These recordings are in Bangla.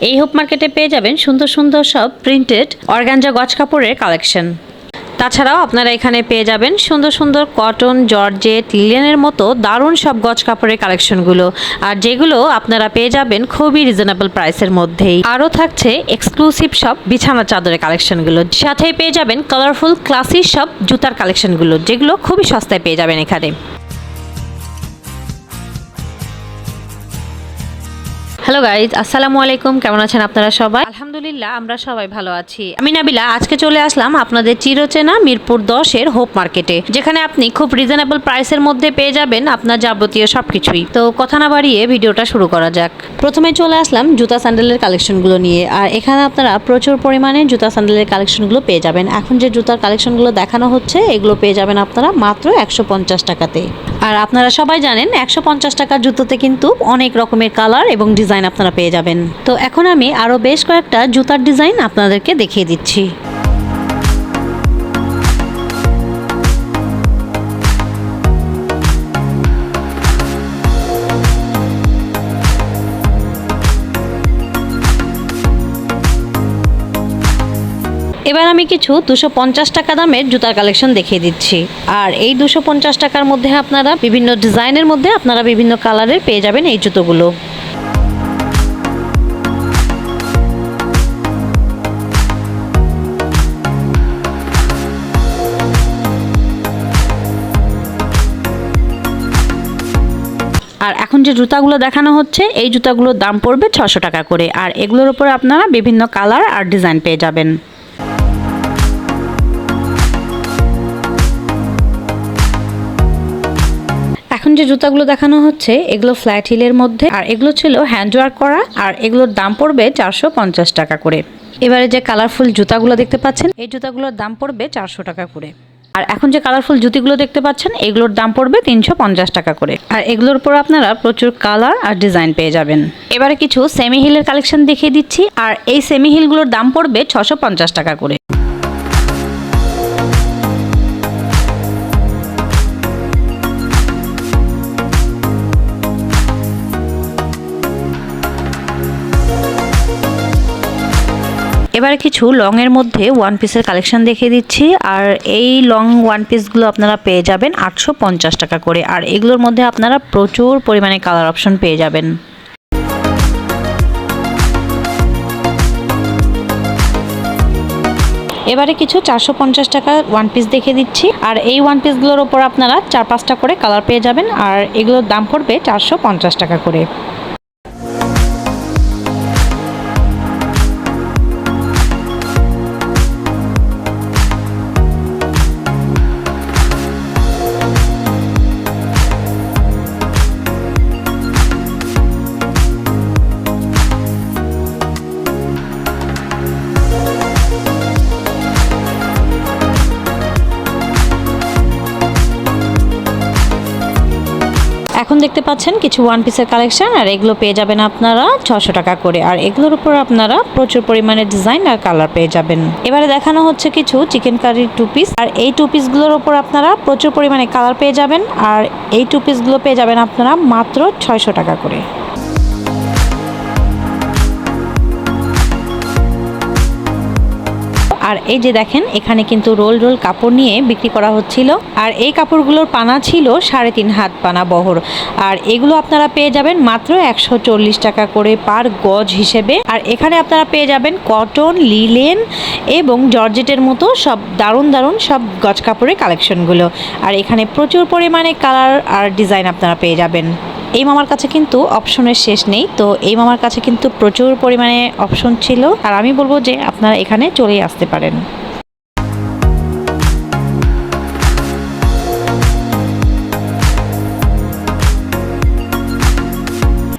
এই হোপ মার্কেটে পেয়ে যাবেন সুন্দর সুন্দর সব প্রিন্টেড অর্গানজা গজ কাপড়ের কালেকশন তাছাড়াও আপনারা এখানে পেয়ে যাবেন সুন্দর সুন্দর কটন জর্জেট লিলেনের মতো দারুণ সব গজ কাপড়ের কালেকশনগুলো আর যেগুলো আপনারা পেয়ে যাবেন খুবই রিজনেবল প্রাইসের মধ্যেই। আরও থাকছে এক্সক্লুসিভ সব বিছানা চাদরের কালেকশনগুলো সাথেই পেয়ে যাবেন কালারফুল ক্লাসি সব জুতার কালেকশনগুলো যেগুলো খুবই সস্তায় পেয়ে যাবেন এখানে। হ্যালো গাইজ আসসালামু আলাইকুম কেমন আছেন আপনারা সবাই? আলহামদুলিল্লাহ, আমরা সবাই ভালো আছি। আমি নাবিলা, আজকে চলে আসলাম আপনাদের চিরচেনা মিরপুর দশের হোপ মার্কেটে, যেখানে আপনি খুব রিজনেবল প্রাইসের মধ্যে পেয়ে যাবেন আপনার যাবতীয় সবকিছুই। তো কথা না বাড়িয়ে ভিডিওটা শুরু করা যাক। প্রথমে চলে আসলাম জুতা স্যান্ডেলের কালেকশনগুলো নিয়ে, আর এখানে আপনারা প্রচুর পরিমাণে জুতা স্যান্ডেলের কালেকশনগুলো পেয়ে যাবেন। এখন যে জুতার কালেকশনগুলো দেখানো হচ্ছে, এগুলো পেয়ে যাবেন আপনারা মাত্র একশো পঞ্চাশ টাকাতে। আর আপনারা সবাই জানেন, একশো পঞ্চাশ টাকার জুতোতে কিন্তু অনেক রকমের কালার এবং ডিজাইন আপনারা পেয়ে যাবেন। তো এখন আমি আরও বেশ কয়েকটা জুতার ডিজাইন আপনাদেরকে দেখিয়ে দিচ্ছি। এবার আমি কিছু দুশো পঞ্চাশ টাকা দামের জুতার কালেকশন দেখিয়ে দিচ্ছি। আর এই দুশো পঞ্চাশ টাকার মধ্যে আপনারা বিভিন্ন ডিজাইনের মধ্যে আপনারা বিভিন্ন কালারের পেয়ে যাবেন এই জুতোগুলো। আর এখন যে জুতাগুলো দেখানো হচ্ছে, এই জুতাগুলোর দাম পড়বে ছশো টাকা করে। আর এগুলোর উপরে আপনারা বিভিন্ন কালার আর ডিজাইন পেয়ে যাবেন। এখন যে জুতাগুলো দেখানো হচ্ছে, এগুলো ফ্ল্যাট হিলের মধ্যে। আর এগুলো ছিল হ্যান্ড ওয়ার্ক করা, আর এগুলোর দাম পড়বে চারশো পঞ্চাশ টাকা করে। এবারে যে কালারফুল জুতাগুলো দেখতে পাচ্ছেন, এই জুতাগুলোর দাম পড়বে চারশো টাকা করে। আর এখন যে কালারফুল জুতিগুলো দেখতে পাচ্ছেন, এগুলোর দাম পড়বে তিনশো পঞ্চাশ টাকা করে। আর এগুলোর উপর আপনারা প্রচুর কালার আর ডিজাইন পেয়ে যাবেন। এবারে কিছু সেমি হিলের কালেকশন দেখিয়ে দিচ্ছি, আর এই সেমি হিলগুলোর দাম পড়বে ছশো পঞ্চাশ টাকা করে। এবারে কিছু লং এর মধ্যে ওয়ান পিসের কালেকশন দেখিয়ে দিচ্ছি, আর এই লং ওয়ান পিসগুলো আপনারা পেয়ে যাবেন আটশো পঞ্চাশ টাকা করে, আর এগুলোর মধ্যে আপনারা প্রচুর পরিমাণে কালার অপশন পেয়ে যাবেন। এবারে কিছু চারশো পঞ্চাশ টাকা ওয়ান পিস দেখিয়ে দিচ্ছি, আর এই ওয়ান পিসগুলোর ওপর আপনারা চার পাঁচটা করে কালার পেয়ে যাবেন, আর এগুলোর দাম পড়বে চারশো পঞ্চাশ টাকা করে। এখন দেখতে পাচ্ছেন কিছু ওয়ান পিসের কালেকশন আর এগুলো পেয়ে যাবেন আপনারা ছশো টাকা করে। আর এগুলোর উপর আপনারা প্রচুর পরিমাণে ডিজাইন আর কালার পেয়ে যাবেন। এবারে দেখানো হচ্ছে কিছু চিকেন কারির টু পিস আর এই টু পিসগুলোর উপর আপনারা প্রচুর পরিমাণে কালার পেয়ে যাবেন, আর এই টু পিসগুলো পেয়ে যাবেন আপনারা মাত্র ছয়শো টাকা করে। আর এই যে দেখেন, এখানে কিন্তু রোল রোল কাপড় নিয়ে বিক্রি করা হচ্ছিল। আর এই কাপড়গুলোর পানা ছিল সাড়ে তিন হাত পানা বহর। আর এগুলো আপনারা পেয়ে যাবেন মাত্র একশো চল্লিশ টাকা করে পার গজ হিসেবে। আর এখানে আপনারা পেয়ে যাবেন কটন, লিলেন এবং জর্জেটের মতো সব দারুণ দারুণ সব গজ কাপড়ের কালেকশনগুলো আর এখানে প্রচুর পরিমাণে কালার আর ডিজাইন আপনারা পেয়ে যাবেন। এই মামার কাছে কিন্তু অপশনের শেষ নেই। তো এই মামার কাছে কিন্তু প্রচুর পরিমাণে অপশন ছিল। আর আমি বলব যে আপনারা এখানে চলেই আসতে পারেন।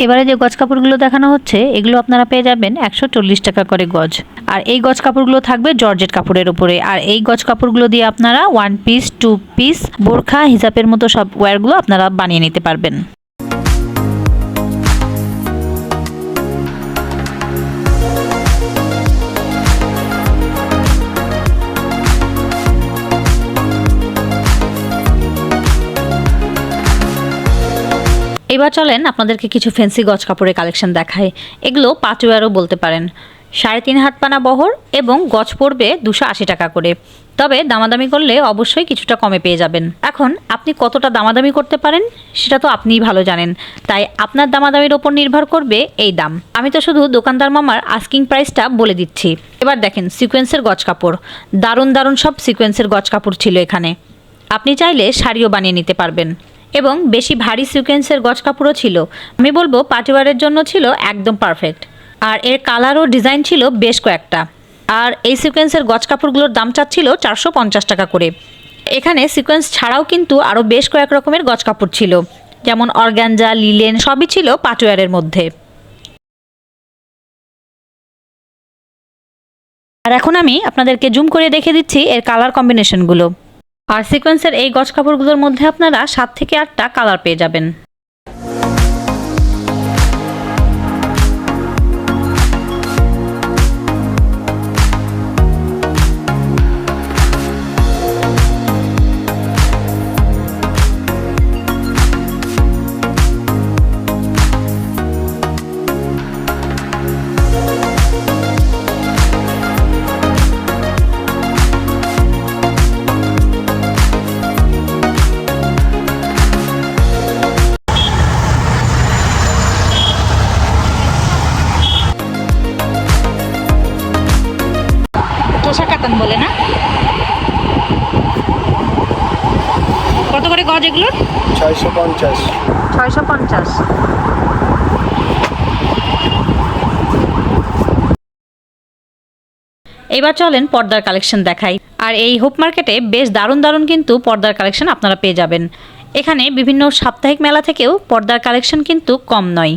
এবারে যে গজ কাপড়গুলো দেখানো হচ্ছে, এগুলো আপনারা পেয়ে যাবেন একশো চল্লিশ টাকা করে গজ। আর এই গজ কাপড়গুলো থাকবে জর্জেট কাপড়ের উপরে। আর এই গজ কাপড়গুলো দিয়ে আপনারা ওয়ান পিস টু পিস বোরখা, হিজাবের মতো সব ওয়্যারগুলো আপনারা বানিয়ে নিতে পারবেন। এবার চলেন আপনাদেরকে কিছু ফ্যান্সি গজ কাপড়ের কালেকশন দেখায় এগুলো পাটুয়ারও বলতে পারেন। সাড়ে তিন হাত পানা বহর এবং গজ পড়বে দুশো আশি টাকা করে। তবে দামাদামি করলে অবশ্যই কিছুটা কমে পেয়ে যাবেন। এখন আপনি কতটা দামাদামি করতে পারেন সেটা তো আপনিই ভালো জানেন। তাই আপনার দামাদামির ওপর নির্ভর করবে এই দাম। আমি তো শুধু দোকানদার মামার আস্কিং প্রাইসটা বলে দিচ্ছি। এবার দেখেন সিকোয়েন্সের গজ কাপড়। দারুণ দারুণ সব সিকোয়েন্সের গজ কাপড় ছিল এখানে। আপনি চাইলে শাড়িও বানিয়ে নিতে পারবেন। এবং বেশি ভারী সিকোয়েন্সের গজ কাপড়ও ছিল। আমি বলব পার্টিওয়ারের জন্য ছিল একদম পারফেক্ট। আর এর কালার ও ডিজাইন ছিল বেশ কয়েকটা। আর এই সিকোয়েন্সের গজ কাপড়গুলোর দাম চাচ্ছিল চারশো পঞ্চাশ টাকা করে। এখানে সিকোয়েন্স ছাড়াও কিন্তু আরও বেশ কয়েক রকমের গজ কাপড় ছিল। যেমন অর্গ্যানজা লিলেন সবই ছিল পাটওয়ারের মধ্যে। আর এখন আমি আপনাদেরকে জুম করে দেখে দিচ্ছি এর কালার কম্বিনেশনগুলো আর সিকোয়েন্সের এই গছ কাপড়গুলোর মধ্যে আপনারা সাত থেকে আটটা কালার পেয়ে যাবেন। বলে না? কত করে গজ এগুলোর? ছয়শো পঞ্চাশ। ছয়শো পঞ্চাশ। এবার চলেন পর্দার কালেকশন দেখাই। আর এই হোপ মার্কেটে বেশ দারুণ দারুণ কিন্তু পর্দার কালেকশন আপনারা পেয়ে যাবেন। এখানে বিভিন্ন সাপ্তাহিক মেলা থেকেও পর্দার কালেকশন কিন্তু কম নয়।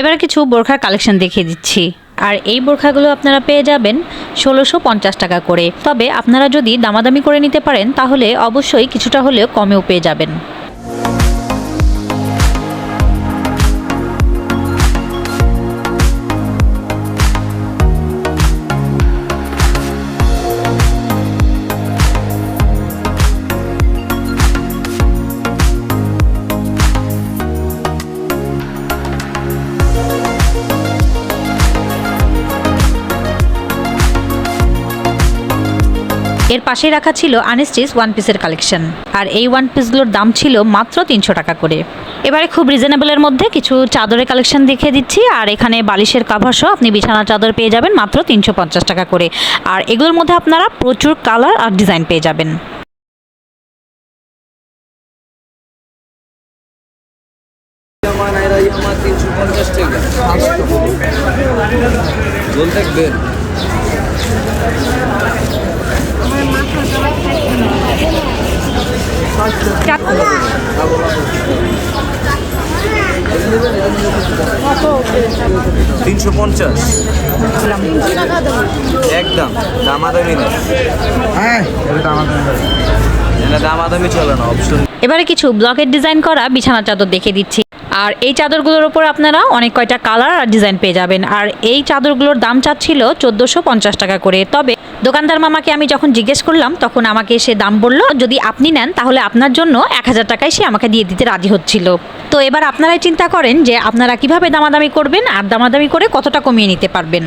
এবার কিছু বোরখার কালেকশন দেখিয়ে দিচ্ছি। আর এই বোরখাগুলো আপনারা পেয়ে যাবেন ষোলোশো পঞ্চাশ টাকা করে। তবে আপনারা যদি দামাদামি করে নিতে পারেন, তাহলে অবশ্যই কিছুটা হলেও কমেও পেয়ে যাবেন। পাশে রাখা ছিল আনস্টিচ ওয়ান পিসের কালেকশন। আর এই ওয়ান পিসগুলোর দাম ছিল মাত্র তিনশো টাকা করে। এবারে খুব রিজনেবলের মধ্যে কিছু চাদরের কালেকশন দেখিয়ে দিচ্ছি, আর এখানে বালিশের কাভার সহ আপনি বিছানা চাদর পেয়ে যাবেন মাত্র তিনশো পঞ্চাশ টাকা করে। আর এগুলোর মধ্যে আপনারা প্রচুর কালার আর ডিজাইন পেয়ে যাবেন। তিনশো পঞ্চাশ। একদম দামাদামি হ্যাঁ দামাদামি চলে না অপশন এবারে কিছু ব্লকের ডিজাইন করা বিছানা চাদর দেখে দিচ্ছি। আর এই চাদরগুলোর ওপর আপনারা অনেক কয়টা কালার আর ডিজাইন পেয়ে যাবেন। আর এই চাদরগুলোর দাম চাচ্ছিল চোদ্দোশো পঞ্চাশ টাকা করে। তবে দোকানদার মামাকে আমি যখন জিজ্ঞেস করলাম, তখন আমাকে সে দাম বলল, যদি আপনি নেন, তাহলে আপনার জন্য এক হাজার টাকায় সে আমাকে দিয়ে দিতে রাজি হচ্ছিল। তো এবার আপনারাই চিন্তা করেন যে আপনারা কীভাবে দামাদামি করবেন আর দামাদামি করে কতটা কমিয়ে নিতে পারবেন।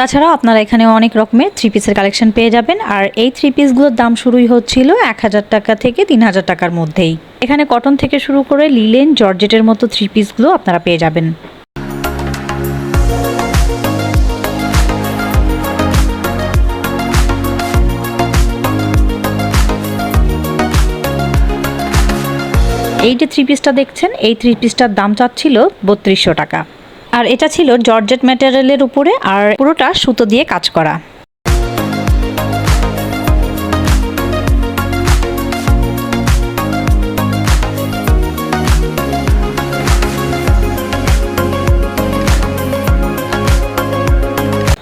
তাছাড়াও আপনারা এখানে অনেক রকমের থ্রি পিসের কালেকশন পেয়ে যাবেন। আর এই থ্রি পিসগুলোর দাম শুরুই হচ্ছিল এক হাজার টাকা থেকে তিন হাজার টাকার মধ্যেই। এখানে কটন থেকে শুরু করে লিলেন জর্জেটের মতো থ্রি পিসগুলো আপনারা পেয়ে যাবেন। এই যে থ্রি পিসটা দেখছেন, এই থ্রি পিসটার দাম চাচ্ছিল বত্রিশশো টাকা। আর এটা ছিল জর্জেট ম্যাটেরিয়ালের উপরে আর পুরোটা সুতো দিয়ে কাজ করা।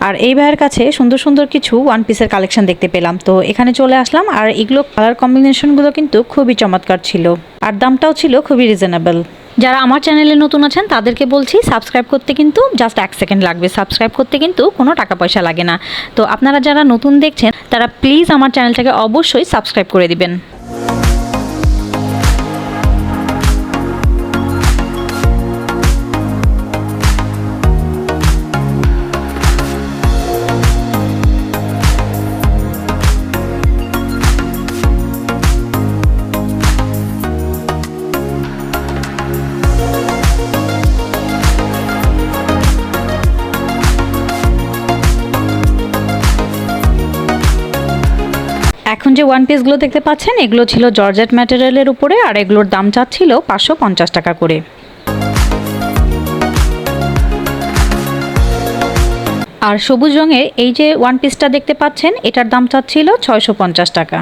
আর এই ভাইয়ের কাছে সুন্দর সুন্দর কিছু ওয়ান পিসের কালেকশন দেখতে পেলাম। তো এখানে চলে আসলাম আর এগুলো কালার কম্বিনেশনগুলো কিন্তু খুবই চমৎকার ছিল। আর দামটাও ছিল খুবই রিজনেবল যারা আমার চ্যানেলে নতুন আছেন, তাদেরকে বলছি সাবস্ক্রাইব করতে কিন্তু জাস্ট এক সেকেন্ড লাগবে। সাবস্ক্রাইব করতে কিন্তু কোনো টাকা পয়সা লাগে না। তো আপনারা যারা নতুন দেখছেন, তারা প্লিজ আমার চ্যানেলটাকে অবশ্যই সাবস্ক্রাইব করে দিবেন। যে ওয়ান পিসগুলো দেখতে পাচ্ছেন, এগুলো ছিল জর্জেট ম্যাটেরিয়ালের উপরে, আর এগুলোর দাম চাচ্ছিল পাঁচশো পঞ্চাশ টাকা করে। আর সবুজ রঙের এই যে ওয়ান পিসটা দেখতে পাচ্ছেন, এটার দাম চাচ্ছিল ছয়শো পঞ্চাশ টাকা।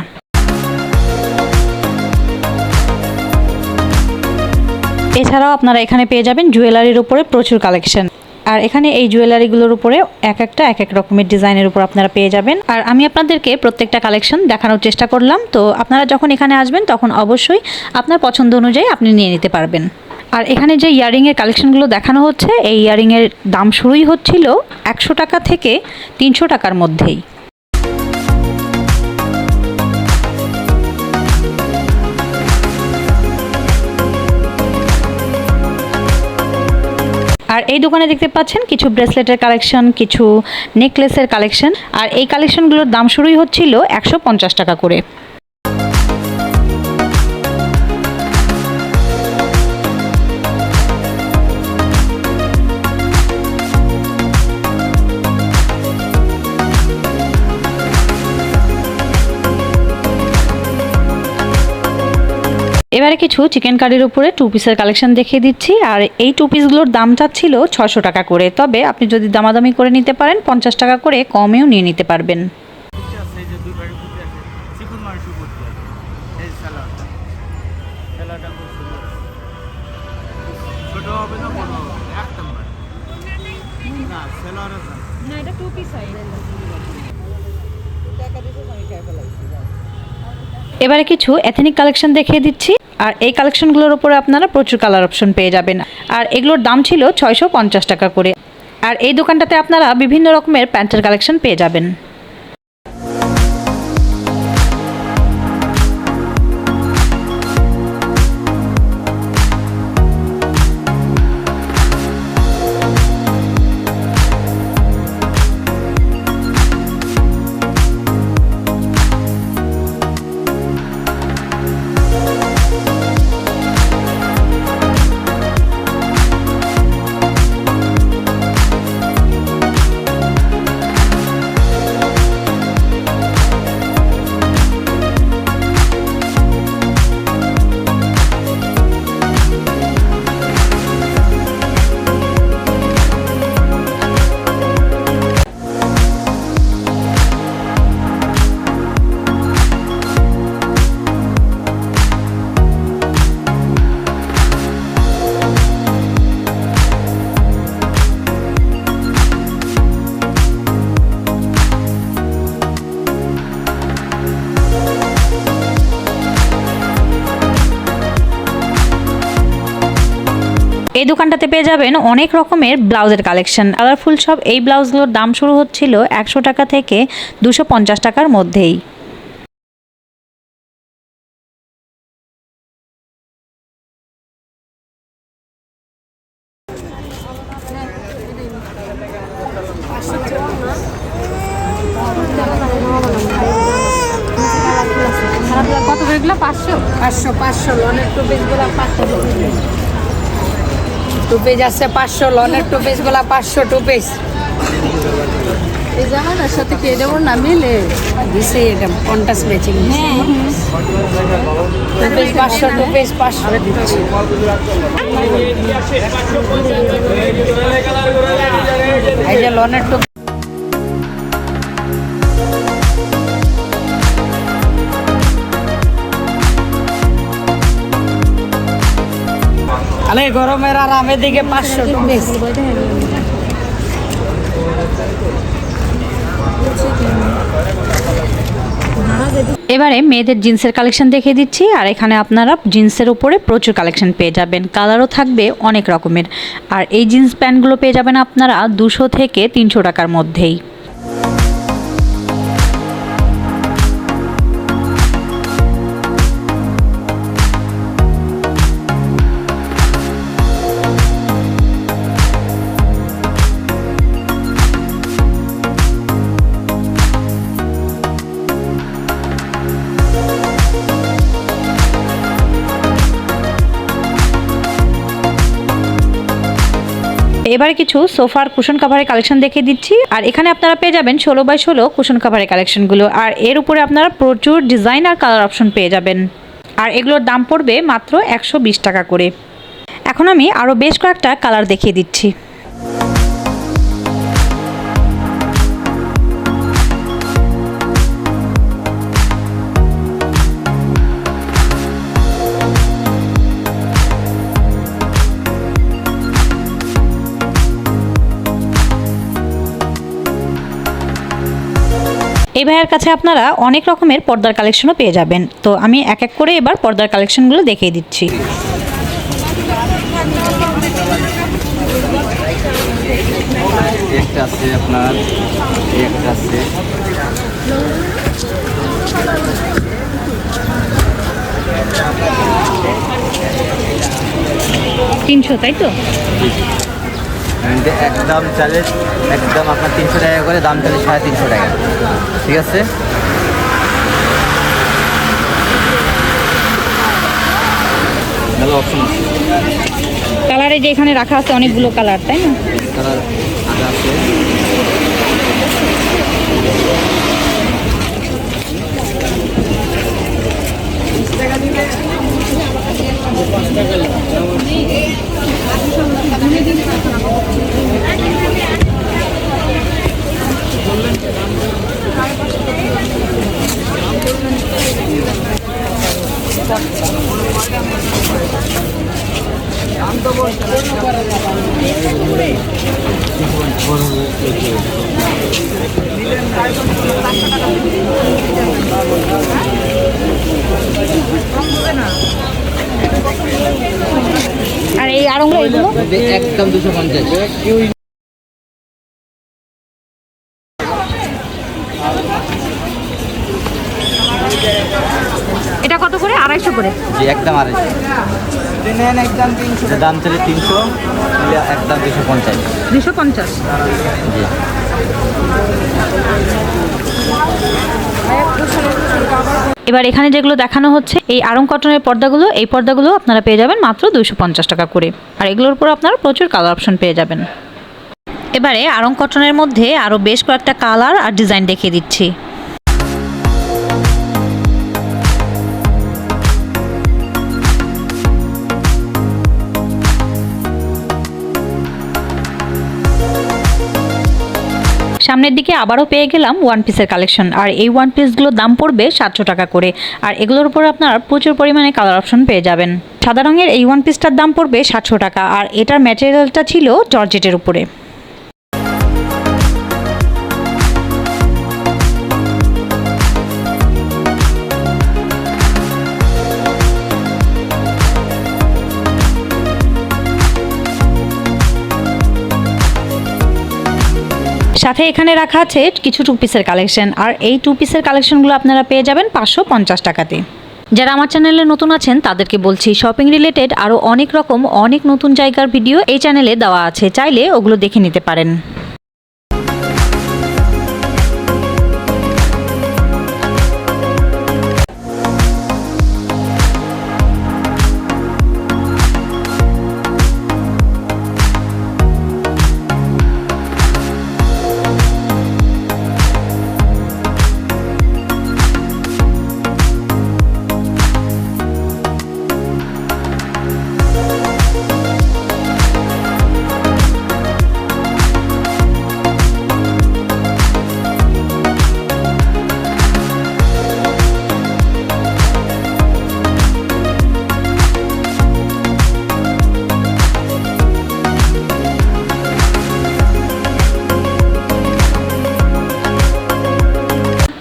এছাড়াও আপনারা এখানে পেয়ে যাবেন জুয়েলারির উপরে প্রচুর কালেকশন আর এখানে এই জুয়েলারিগুলোর উপরে এক একটা, এক এক রকমের ডিজাইনের উপর আপনারা পেয়ে যাবেন। আর আমি আপনাদেরকে প্রত্যেকটা কালেকশন দেখানোর চেষ্টা করলাম, তো আপনারা যখন এখানে আসবেন তখন অবশ্যই আপনার পছন্দ অনুযায়ী আপনি নিয়ে নিতে পারবেন। আর এখানে যে ইয়ারিংয়ের কালেকশনগুলো দেখানো হচ্ছে, এই ইয়ারিংয়ের দাম শুরুই হচ্ছিল একশো টাকা থেকে তিনশো টাকার মধ্যেই। আর এই দোকানে দেখতে পাচ্ছেন কিছু ব্রেসলেটের কালেকশন, কিছু নেকলেসের কালেকশন। আর এই কালেকশনগুলোর দাম শুরুই হচ্ছিল একশো পঞ্চাশ টাকা করে। এবারে কিছু চিকেন কারির উপরে টু পিসের কালেকশন দেখিয়ে দিচ্ছি। আর এই টু পিসগুলোর দাম চাচ্ছিল ছশো টাকা করে। তবে আপনি যদি দামাদামি করে নিতে পারেন, পঞ্চাশ টাকা করে কমেও নিয়ে নিতে পারবেন। আছে এই যে দুই প্যাকেট কুচি আছে চিকন মাংস করতে এবারে কিছু এথেনিক কালেকশন দেখিয়ে দিচ্ছি। আর এই কালেকশনগুলোর উপরে আপনারা প্রচুর কালার অপশন পেয়ে যাবেন। আর এগুলোর দাম ছিল ছয়শো পঞ্চাশ টাকা করে। আর এই দোকানটাতে আপনারা বিভিন্ন রকমের প্যান্টের কালেকশন পেয়ে যাবেন। এই দোকানটাতে পেয়ে যাবেন অনেক রকমের ব্লাউজের কালেকশন। কালারফুল সব এই ব্লাউজগুলোর দাম শুরু হচ্ছিল একশো টাকা থেকে দুশো পঞ্চাশ টাকার মধ্যেই। কত এগুলো পাঁচশো? পাঁচশো পাঁচশো লনের টু পিসগুলো পাঁচশো টু পিস আছে পাঁচশো লনের টু গুলা পাঁচশো টু পিস এই জামাটার সাথে কে দেবো না মিলে? দিছে এটা কন্টাস ম্যাচিং টু পাঁচশো টু পেজ পাঁচশো এই যে লনের টু আরে গরমের দিকে পাঁচশো এবারে মেয়েদের জিন্সের কালেকশন দেখিয়ে দিচ্ছি, আর এখানে আপনারা জিন্সের উপরে প্রচুর কালেকশন পেয়ে যাবেন। কালারও থাকবে অনেক রকমের। আর এই জিন্স প্যান্টগুলো পেয়ে যাবেন আপনারা দুশো থেকে তিনশো টাকার মধ্যেই। এবারে কিছু সোফার কুশন কাভারের কালেকশন দেখে দিচ্ছি। আর এখানে আপনারা পেয়ে যাবেন ষোলো বাই ষোলো কুশন কাভারের কালেকশনগুলো আর এর উপরে আপনারা প্রচুর ডিজাইন আর কালার অপশন পেয়ে যাবেন। আর এগুলোর দাম পড়বে মাত্র একশো বিশ টাকা করে। এখন আমি আরও বেশ কয়েকটা কালার দেখিয়ে দিচ্ছি। এই ভাইয়ের কাছে আপনারা অনেক রকমের পর্দার কালেকশনও পেয়ে যাবেন। তো আমি এক এক করে এবার পর্দার কালেকশনগুলো দেখিয়ে দিচ্ছি। একটা আছে আপনার একটা আছে। তিনশো তাই তো? একদম চালে একদম আপনার তিনশো টাকা করে দাম চালে সাড়ে তিনশো টাকা। ঠিক আছে? কালারে যে এখানে রাখা আছে অনেকগুলো কালার তাই না? কালার আদা তো আর এই আড়ংগুলো একদম দুশো পঞ্চাশ। এটা কত করে? আড়াইশো করে। জি একদম আড়াইশো। নেন একদম তিনশো দাম চলে তিনশো একদম দুশো পঞ্চাশ। দুশো পঞ্চাশ। জি। এবার এখানে যেগুলো দেখানো হচ্ছে, এই আরং কটনের পর্দাগুলো, এই পর্দাগুলো আপনারা পেয়ে যাবেন মাত্র দুশো টাকা করে। আর এগুলোর উপর আপনারা প্রচুর কালার অপশন পেয়ে যাবেন। এবারে আরং কটনের মধ্যে আরও বেশ কয়েকটা কালার আর ডিজাইন দেখিয়ে দিচ্ছি। সামনের দিকে আবারও পেয়ে গেলাম ওয়ান পিসের কালেকশন আর এই ওয়ান পিসগুলোর দাম পড়বে সাতশো টাকা করে। আর এগুলোর উপর আপনার প্রচুর পরিমাণে কালার অপশন পেয়ে যাবেন। সাদা রঙের এই ওয়ান পিসটার দাম পড়বে সাতশো টাকা। আর এটার ম্যাটেরিয়ালটা ছিল জর্জেটের উপরে। সাথে এখানে রাখা আছে কিছু টু পিসের কালেকশন আর এই টু পিসের কালেকশনগুলো আপনারা পেয়ে যাবেন পাঁচশো পঞ্চাশ টাকাতে। যারা আমার চ্যানেলে নতুন আছেন, তাদেরকে বলছি শপিং রিলেটেড আরও অনেক রকম, অনেক নতুন জায়গার ভিডিও এই চ্যানেলে দেওয়া আছে। চাইলে ওগুলো দেখে নিতে পারেন।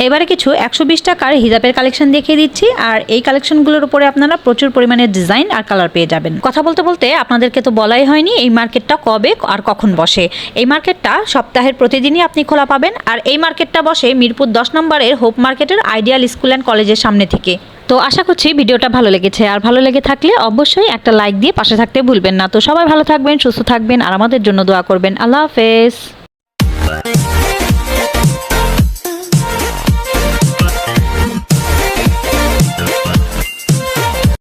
এবারে কিছু একশো বিশ টাকার হিজাবের কালেকশন দেখিয়ে দিচ্ছি, আর এই কালেকশনগুলোর উপরে আপনারা প্রচুর পরিমাণে ডিজাইন আর কালার পেয়ে যাবেন। কথা বলতে বলতে আপনাদেরকে তো বলাই হয়নি এই মার্কেটটা কবে আর কখন বসে। এই মার্কেটটা সপ্তাহের প্রতিদিনই আপনি খোলা পাবেন, আর এই মার্কেটটা বসে মিরপুর দশ নম্বরের হোপ মার্কেটের আইডিয়াল স্কুল অ্যান্ড কলেজের সামনে থেকে। তো আশা করছি ভিডিওটা ভালো লেগেছে, আর ভালো লেগে থাকলে অবশ্যই একটা লাইক দিয়ে পাশে থাকতে ভুলবেন না। তো সবাই ভালো থাকবেন, সুস্থ থাকবেন, আর আমাদের জন্য দোয়া করবেন। আল্লাহ হাফেজ।